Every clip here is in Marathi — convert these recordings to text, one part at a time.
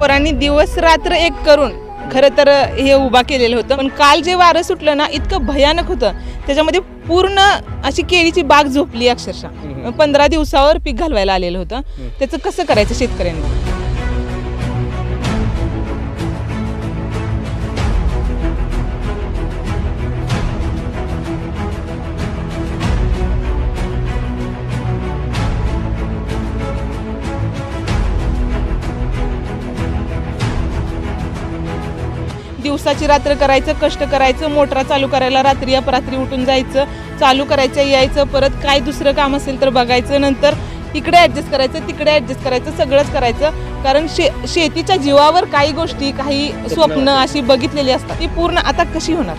पोरांनी दिवस रात्र एक करून खरं तर हे उभा केलेलं होतं. पण काल जे वारं सुटलं ना इतकं भयानक होतं. त्याच्यामध्ये पूर्ण अशी केळीची बाग झोपली अक्षरशः. पंधरा दिवसावर पीक घालवायला आलेलं होतं. त्याचं कसं करायचं शेतकऱ्यांनी? दिवसाची रात्र करायचं कष्ट करायचं मोटरा चालू करायला रात्री अपरात्री उठून जायचं चालू करायचं यायचं परत काय दुसरं काम असेल तर बघायचं नंतर इकडे ॲडजस्ट करायचं तिकडे ॲडजस्ट करायचं सगळंच करायचं. कारण शे शेतीच्या जीवावर काही गोष्टी काही स्वप्न अशी बघितलेली असतात ती पूर्ण आता कशी होणार?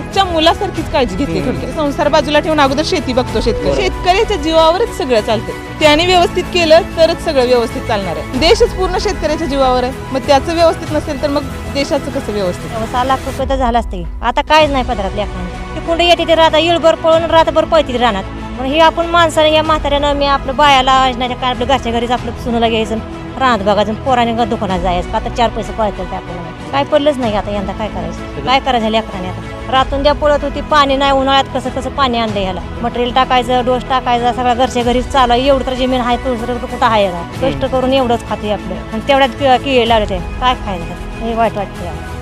पोटच्या मुलासारखीच काळजी घेतली थोडक्यात संसार बाजूला ठेवून अगोदर शेती बघतो शेतकरी. शेतकऱ्याच्या जीवावरच सगळं चालतं त्याने व्यवस्थित केलं तरच सगळं व्यवस्थित चालणार आहे. देशच पूर्ण शेतकऱ्याच्या जीवावर आहे. मग त्याचं व्यवस्थित नसेल तर मग देशाचं कसं व्यवस्थित? सहा लाख रुपये तर झालं असते. आता काहीच नाही पदरात लेखांना. ते कुंड येते ते राहता इळभर पळून रातभर पळते रानात. पण हे आपण माणसाने या म्हाताऱ्यानं मी आपलं बायाला असण्याच्या काय आपल्या घरच्या घरीच आपलं सुनाला घ्यायचं राहत बघायचं पोराने ग- दुकानात जायचं. आता चार पैसे पळतील ते आपल्याला. काय पडलंच नाही आता यंदा काय करायचं? काय करायचं लेकराने आता? रातून द्या पळत होती पाणी नाही उन्हाळ्यात कसं कसं पाणी आणलं ह्याला. मटेरियल टाकायचं डोस टाकायचा सगळ्या घरच्या घरीच चालू. एवढं तर जमीन आहे तुझं कुठं आहे का कष्ट करून एवढंच खाते आपलं. आणि तेवढ्यात किळे लागले ते. काय खायचं हे वाईट वाटतं.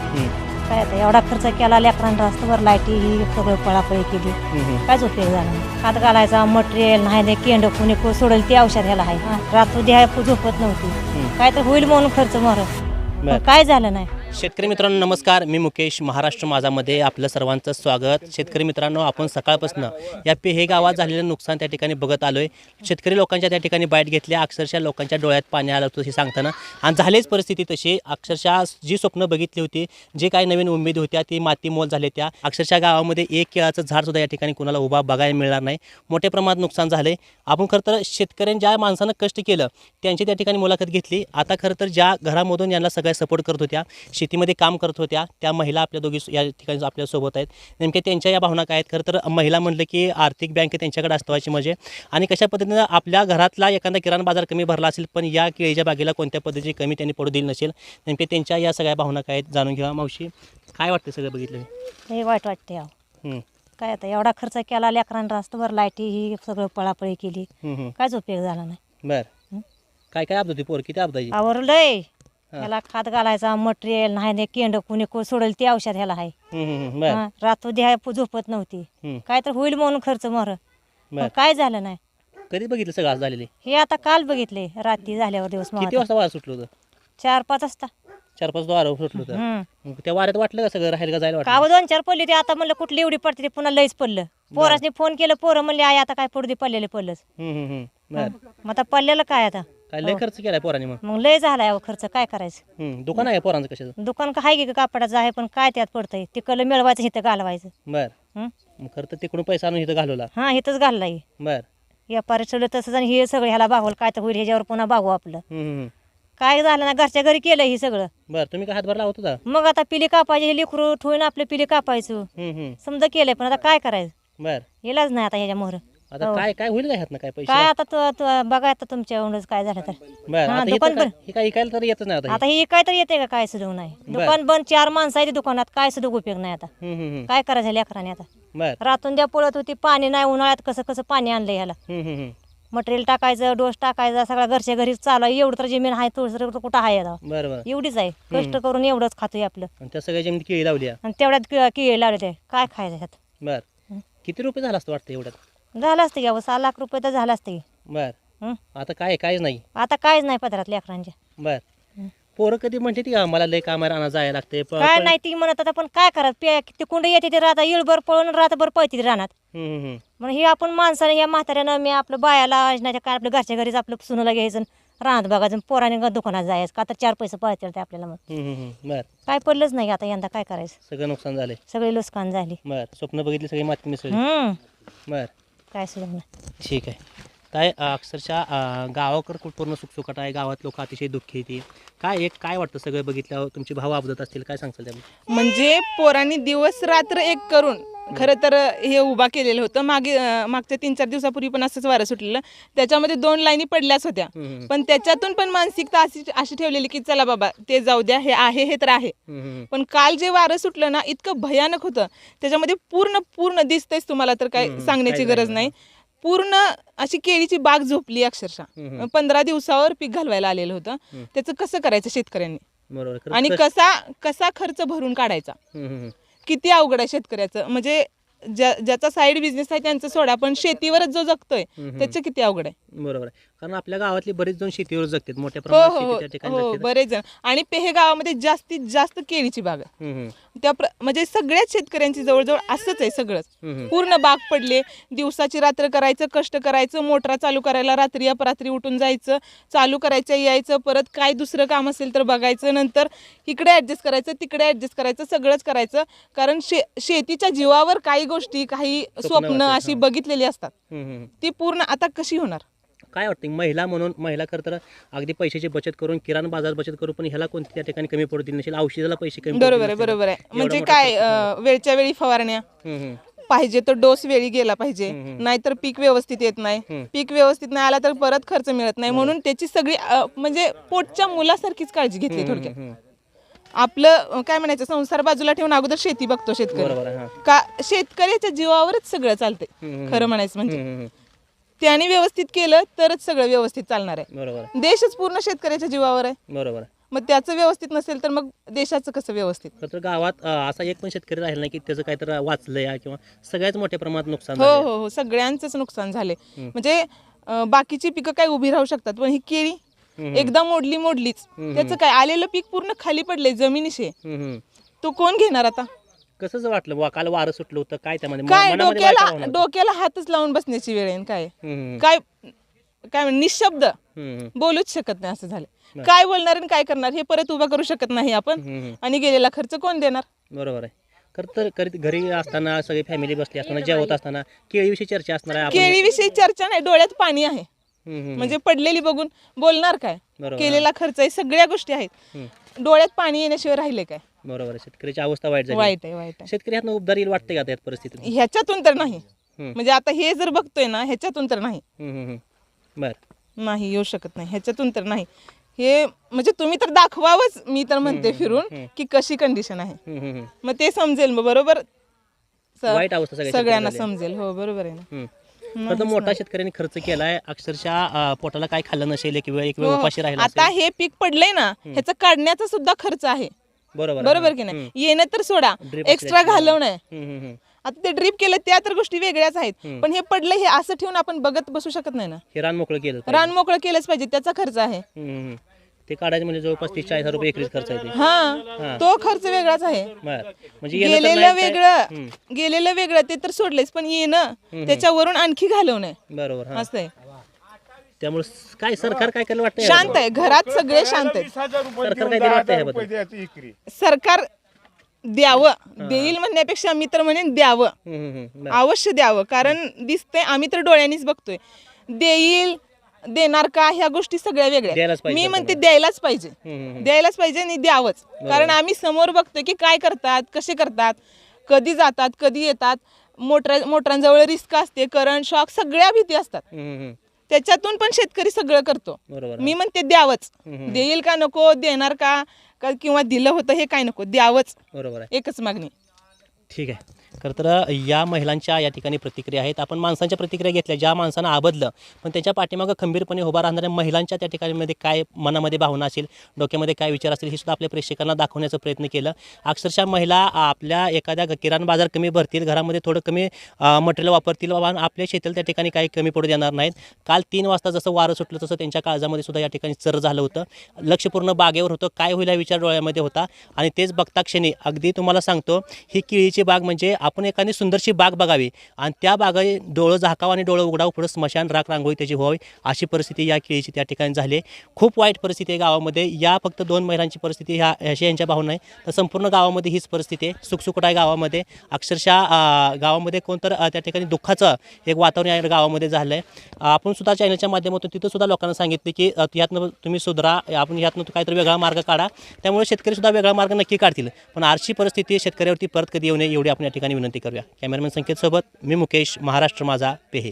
काय आता? एवढा खर्च केला लेकरांना रस्त्यावर लाईटी ही सगळं पळापळी केली. कायच उपयोग झाला. हात घालायचा मटेरियल नाही ते केंड कुणी सोडेल ते औषध ह्याला आहे. रात्र द्या झोपत नव्हती. काय तर होईल म्हणून खर्च मार. काय झालं नाही? शेतकरी मित्रांनो नमस्कार. मी मुकेश महाराष्ट्र माझामध्ये आपलं सर्वांचं स्वागत. शेतकरी मित्रांनो आपण सकाळपासून या पेहे गावात झालेलं नुकसान त्या ठिकाणी बघत आलो आहे शेतकरी लोकांच्या त्या ठिकाणी बाईट घेतली. अक्षरशः लोकांच्या डोळ्यात पाणी आलं होतं हे सांगताना. आणि झालीच परिस्थिती तशी. अक्षरशः जी स्वप्न बघितली होती जे काही नवीन उमेद होत्या ती माती मोल झाले त्या. अक्षरशः गावामध्ये एक केळाचं झाडसुद्धा या ठिकाणी कुणाला उभा बघायला मिळणार नाही. मोठ्या प्रमाणात नुकसान झाले आपण खरं तर शेतकऱ्यांनी ज्या माणसानं कष्ट केलं त्यांची त्या ठिकाणी मुलाखत घेतली. आता खरं तर ज्या घरामधून यांना सगळ्या सपोर्ट करत होत्या शेतीमध्ये काम करत होत्या त्या महिला आपल्या दोघी या ठिकाणी आपल्यासोबत आहेत. नेमक्या त्यांच्या या भावना काय आहेत? खरं तर महिला म्हटलं की आर्थिक बँक त्यांच्याकडे असतवायची म्हणजे आणि कशा पद्धतीनं आपल्या घरातला एखादा किराणा बाजार कमी भरला असेल पण या केळीच्या बागेला कोणत्या पद्धतीची कमी त्यांनी पडू दिली नसेल? नेमके त्यांच्या या सगळ्या भावना काय आहेत? जाणून घ्या मावशी. काय वाटतं सगळं बघितलं? हे वाईट वाटते काय आता एवढा खर्च केला लेकरांना रस्त्यावर लाईटी ही सगळं पळापळी केली. कायच उपयोग झाला नाही. बरं? काय काय आपलं होती पोर? किती आपदाची आवरलंय. ह्याला खात घालायचा मटेरियल नाही ते केंड कुणी को सोडेल ते औषध ह्याला आहे. बरं. हा, रात्र द्या झोपत नव्हती. काय तर होईल म्हणून खर्च मार बरं. काय झालं नाही. कधी बघितलं सगळं आज झालेले? हे आता काल बघितले रात्री झाल्यावर दिवस किती मावळता. वाजता वारं सुटलं होतं? चार पाच वाजता. चार पाच वारं सुटलं होतं. हम्म. मग त्या वाऱ्यात वाटलं का सगळं राहील का जायला वाटलं? काव दोन चार पडली ते आता म्हणलं कुठली एवढी पडते ते पुन्हा लईच पडलं. पोरासनी फोन केलं पोरं म्हणले आई आता काय पडू दे पडलेले पडलंच. बरं. मग आता पडलेलं काय आता? काय लय खर्च केलाय पोराने मग? मग लय झालाय अहो खर्च काय करायचं? हं, दुकान आहे पोरांचं कशाचं? दुकान का आहे की कापडाचं? आहे पण काय त्यात पडतंय? तिकडलं मिळवायचं इथं घालवायचं. बर. हं? मग खरं तर तिकडून पैसा आणून इथं घालवला. हा इथंच घाललाय. बर. व्यापारी ठेवलं तसंच आणि हे सगळं ह्याला भागवलं काय तर होईल ह्याच्यावर पुन्हा भागू आपलं. हं, हं, हं. काय झालं ना घरच्या घरी केलं हे सगळं. बर तुम्ही काय हातभार लावत होता? मग आता पिली कापायची हे लेकरू ठेवून आपले पिली कापायचं. हं, हं. समजा केलंय पण आता काय करायचं? बर. इलाज नाही आता ह्याच्या आता काय काय होईल का ह्यातनं? काय पैसे? काय आता तू तू बघा आता तुमच्या एवढंच काय झालं तर. बर हा, आता दुकान काय- हे काय ऐकायला तर येतच नाही आता हे. आता हे काय तर येते का? काय सुद्धा नाही. दुकान बंद चार माणसं आहे ते दुकानात काय सुद्धा उपयोग नाही आता. हं, हं, हं. काय करायचं लेकराने आता? बर. रातून द्या पळत होती पाणी नाही उन्हाळ्यात कसं कसं पाणी आणलं ह्याला. हं, हं, हं. मटेरियल टाकायचं डोस टाकायचा सगळ्या घरच्या घरीच चालू आहे. एवढं तर जमीन आहे तुळस कुठं आहे आता? बर बर. एवढीच आहे. कष्ट करून एवढंच खातोय आपलं. आणि त्या सगळ्या केळी लावली आणि तेवढ्यात किळे लावले ते. काय खायचं ह्यात? बर. हं. किती रुपये झाला असतं वाटतं एवढ्यात? झालं असतं घ्यावं सहा लाख रुपये तर झालं असतं. बर. हं? आता काय काहीच नाही. आता काहीच नाही पदरात लेकरांच्या. बर. हं. पोरं कधी म्हणते ती का मला लय कामाला आणा जायला लागते प- काय पण- नाही ती म्हणत आता पण काय करत पे ते कुंड येते ते राहता इळभर पळून रातभर पळते ते रानात. हं, हं, हं. मग हे आपण माणसाने या म्हाताऱ्यानं मी आपलं बायाला असण्याच्या काय आपल्या घरच्या घरीच आपलं सुनाला घ्यायचं राहत बघायचं पोराने ग- दुकानात जायचं. का आता चार पैसे पळतील ते आपल्याला मग. हं, हं, हं. बर. काय पडलंच नाही आता यंदा काय करायचं. सगळं नुकसान झालंय. सगळी लुस्कान झाली. बर. स्वप्न बघितली सगळी माती मिसळली. हम्म बर. काय सुद्धा ठीक आहे. काय अक्षरशः गावाकडं खूप पूर्ण सुखसुखाट आहे. गावात लोक अतिशय दुःखी येते काय एक काय वाटतं सगळं बघितल्यावर? तुमचे भाव अबदत असतील काय सांगताल त्यामुळे म्हणजे पोरांनी दिवस रात्र एक करून खरं तर हे उभा केलेलं होतं. मागे अं, मागच्या तीन चार दिवसापूर्वी पण असंच वारं सुटलेलं. त्याच्यामध्ये दोन लाईनी पडल्याच होत्या. पण त्याच्यातून पण मानसिकता अशी अशी ठेवलेली की चला बाबा ते जाऊ द्या हे आहे हे तर आहे. पण काल जे वारं सुटलं ना इतकं भयानक होतं. त्याच्यामध्ये पूर्ण पूर्ण दिसतंयच तुम्हाला तर काय हम्म, सांगण्याची गरज नाही. पूर्ण अशी केळीची बाग झोपली अक्षरशः. पंधरा दिवसावर पीक घालवायला आलेलं होतं. त्याचं कसं करायचं शेतकऱ्यांनी? बरोबर आणि कसा कसा खर्च भरून काढायचा. किती अवघड आहे शेतकऱ्याचं? म्हणजे ज्या ज्याचा साईड बिझनेस आहे त्यांचं सोडा पण शेतीवरच जो जगतोय. त्याचं किती अवघड आहे? बरोबर आहे. कारण आपल्या गावातली बरेच जण शेतीवर जगतात मोठ्या हो प्रमाणात हो शेती हो त्या ठिकाणी हो जगतात. बरेच जण आणि पेहे गावामध्ये जास्तीत जास्त केळीची बाग आहे हम्म, हम्म, त्या प्र म्हणजे सगळ्याच शेतकऱ्यांची जवळजवळ असंच आहे सगळंच हम्म, हम्म. पूर्ण बाग पडले दिवसाची रात्र करायचं कष्ट करायचं मोटरा चालू करायला रात्री अपरात्री उठून जायचं चालू करायचं यायचं परत काय दुसरं काम असेल तर बघायचं नंतर इकडे ॲडजस्ट करायचं तिकडे ॲडजस्ट करायचं सगळंच करायचं कारण शे शेतीच्या जीवावर काही गोष्टी काही स्वप्न असतात, अशी हां. बघितलेली असतात हम्म, हम्म. ती पूर्ण आता कशी होणार काय वाटतं? महिला म्हणून महिला खरं तर अगदी पैशाची बचत करून किराणा बाजार बचत करून पण ह्याला कोणती त्या ठिकाणी कमी पडतील नसेल? औषधाला पैसे कमी बरोबर आहे. बरोबर आहे. म्हणजे काय. अं, वेळच्या वेळी फवारण्या. पाहिजे तर डोस वेळी गेला पाहिजे. नाहीतर पीक व्यवस्थित येत नाही. पीक व्यवस्थित नाही आला तर परत खर्च मिळत नाही. म्हणून त्याची सगळी अं, म्हणजे पोटच्या मुलासारखीच काळजी घेतली थोडक्यात. आपलं अं, काय म्हणायचं? संसार बाजूला ठेवून अगोदर शेती बघतो शेतकरी. बरोबर आहे, हां. का शेतकऱ्याच्या जीवावरच सगळं चालतंय. खरं म्हणायचं म्हणजे. हम्म, हम्म, त्याने व्यवस्थित केलं तरच सगळं व्यवस्थित चालणार आहे. बरोबर आहे. देशच पूर्ण शेतकऱ्याच्या जीवावर आहे. बरोबर आहे. मग त्याचं व्यवस्थित नसेल तर मग देशाचं कसं व्यवस्थित? खरं तर गावात अं, असा एक पण शेतकरी राहिला नाही की त्याचं काहीतरी वाचलं या किंवा सगळ्याच मोठ्या प्रमाणात नुकसान हो झालंय. हो हो. सगळ्यांचंच नुकसान झाले म्हणजे अं, बाकीची पिकं काय उभी राहू शकतात पण ही केळी हम्म. एकदा मोडली मोडलीच. हम्म. त्याचं काय? आलेलं पीक पूर्ण खाली पडले जमिनीशे. हम्म, हम्म. तो कोण घेणार आता? कसंच वाटलं वा काल वारं सुटलं होतं काय त्यामध्ये? काय मनामध्ये वाईट डोक्याला भावना होती. डोक्याला हातच लावून बसण्याची वेळ आहे काय? हम्म, काय काय म्हण- निशब्द. हम्म, हम्म, बोलूच शकत नाही असं झालं. काय बोलणार आणि काय करणार हे परत उभा करू शकत नाही आपण. हम्म, हम्म. आणि गेलेला खर्च कोण देणार? बरोबर आहे. खरं तर घरी असताना सगळी फॅमिली बसली असताना जेवत असताना केळीविषयी चर्चा असणार आहे आपण. केळीविषयी चर्चा नाही डोळ्यात पाणी आहे. हम्म, हम्म, म्हणजे पडलेली बघून बोलणार काय? बरोबर. केलेला खर्च आहे सगळ्या गोष्टी आहेत. डोळ्यात पाणी येण्याशिवाय राहिले काय? बरोबर आहे. शेतकऱ्याची अवस्था वाईट झाली. वाईट आहे वाईट आहे. शेतकरी ह्यातनं उबदार येईल वाटतं का आता यात परिस्थितीत? ह्याच्यातून तर नाही. हम्म. म्हणजे आता हे जर बघतोय ना ह्याच्यातून तर नाही. हम्म, हम्म, हम्म. बरं. नाही येऊ शकत नाही. ह्याच्यातून तर नाही. हे म्हणजे तुम्ही तर दाखवावंच मी तर म्हणते फिरून की कशी कंडिशन आहे. हम्म, हम्म, हम्म. मग ते समजेल मग बरोबर स- वाईट अवस्था सगळ्या सगळ्यांना शेतकऱ्याला समजेल. हो बरोबर आहे ना. हम्म. खरं तर मोठा शेतकऱ्यांनी खर्च केलाय. अक्षरशः अं, पोटाला काय खाल्लं नसेल किंवा एक वेळ हो, हो. उपाशी राहिला आता हे पीक पडलंय ना ह्याचा काढण्याचा सुद्धा खर्च आहे. बरोबर आहे. बरोबर की नाही? येणं तर सोडा. एक्स्ट्रा घालवणं आहे. हम्म, हम्म, हम्म. आता ते ड्रीप केलं त्या तर गोष्टी वेगळ्याच आहेत. पण हे पडलं हे असं ठेवून आपण बघत बसू शकत नाही ना? हे रान मोकळं केलं पाहिजे. रान मोकळं केलंच पाहिजे त्याचा खर्च आहे. हम्म, हम्म. ते काढायचं म्हणजे जवळपास तीस चाळीस हजार रुपये एकरीच खर्च आहे हा. तो खर्च वेगळाच आहे. बरं. म्हणजे येणं तर गेलेलं नाही काय- वेगळं. गेलेलं वेगळं ते तर सोडलेच पण येणं त्याच्यावरून आणखी घालवणं बरोबर हा. असं आहे. त्यामुळे काय सरकार काय करायला वाटतं शांत आहे. घरात सगळे शांत आहेत. सरकार काय दिलं वाटतं ह्याबद्दल सरकार द्यावं. देईल म्हणण्यापेक्षा मी तर म्हणेन द्यावं. हम्म, हम्म, हम्म. बरं. अवश्य द्यावं. कारण दिसतंय आम्ही तर डोळ्यांनीच बघतोय. देईल देणार का ह्या गोष्टी सगळ्या द्यायलाच वेगळ्या पाहिजे मी म्हणते द्यायलाच पाहिजे. हम्म. द्यायलाच पाहिजे आणि द्यावंच. कारण आम्ही समोर बघतोय की काय करतात कसे करतात कधी जातात कधी येतात मोटर मोटरांजवळ रिस्क असते करंट शॉक सगळ्या भीती असतात. हम्म, हम्म. त्याच्यातून पण शेतकरी सगळं करतो. बरोबर मी म्हणते द्यावंच. हम्म. देईल का नको देणार का का किंवा दिलं होतं हे काय नको द्यावंच. बरोबर आहे. एकच मागणी. ठीक आहे. खरं तर या महिलांच्या या ठिकाणी प्रतिक्रिया आहेत. आपण माणसांच्या प्रतिक्रिया घेतल्या ज्या माणसानं आबदलं पण त्याच्या पाठीमागं खंबीरपणे उभा राहणाऱ्या महिलांच्या त्या ठिकाणीमध्ये काय मनामध्ये भावना असेल डोक्यामध्ये काय विचार असतील हे सुद्धा आपल्या प्रेक्षकांना दाखवण्याचा प्रयत्न केलं. अक्षरशः महिला आपल्या एखाद्या किराणा बाजार कमी भरतील घरामध्ये थोडं कमी मटेरियल वापरतील बाबा आपल्या शेतीला त्या ठिकाणी काही कमी पडू देणार नाहीत. काल तीन वाजता जसं वारं सुटलं तसं त्यांच्या काळजामध्ये सुद्धा या ठिकाणी चर झालं होतं. लक्षपूर्ण बागेवर होतं काय होईल हा विचार डोळ्यामध्ये होता. आणि तेच बघता क्षणी अगदी तुम्हाला सांगतो ही केळीची बाग म्हणजे आपण एखादी सुंदरशी बाग बघावी आणि त्या बागा डोळं झाकावं आणि डोळं उघडावं पुढं स्मशान राख रांगोळी त्याची व्हावी. अशी परिस्थिती या केळीची त्या ठिकाणी झाली खूप वाईट परिस्थिती आहे गावामध्ये. या फक्त दोन महिलांची परिस्थिती ह्या ह्याशी यांच्या भावना आहे. तर संपूर्ण गावामध्ये हीच परिस्थिती आहे. सुखसुकट आहे गावामध्ये. अक्षरशः गावामध्ये कोणतर त्या ठिकाणी दुःखाचं एक वातावरण या गावामध्ये झालं आहे. आपण सुद्धा चॅनलच्या माध्यमातून तिथं सुद्धा लोकांना सांगितले की अ, यातनं तुम्ही सुधरा आपण यातनं काहीतरी वेगळा मार्ग काढा. त्यामुळे शेतकरी सुद्धा वेगळा मार्ग नक्की काढतील. पण आरशी परिस्थिती शेतकऱ्यावरती परत कधी येऊ नये एवढी आपण या ठिकाणी विनंती करूया. कॅमेरामॅन संकेतसोबत मी मुकेश महाराष्ट्र माझा पेहे.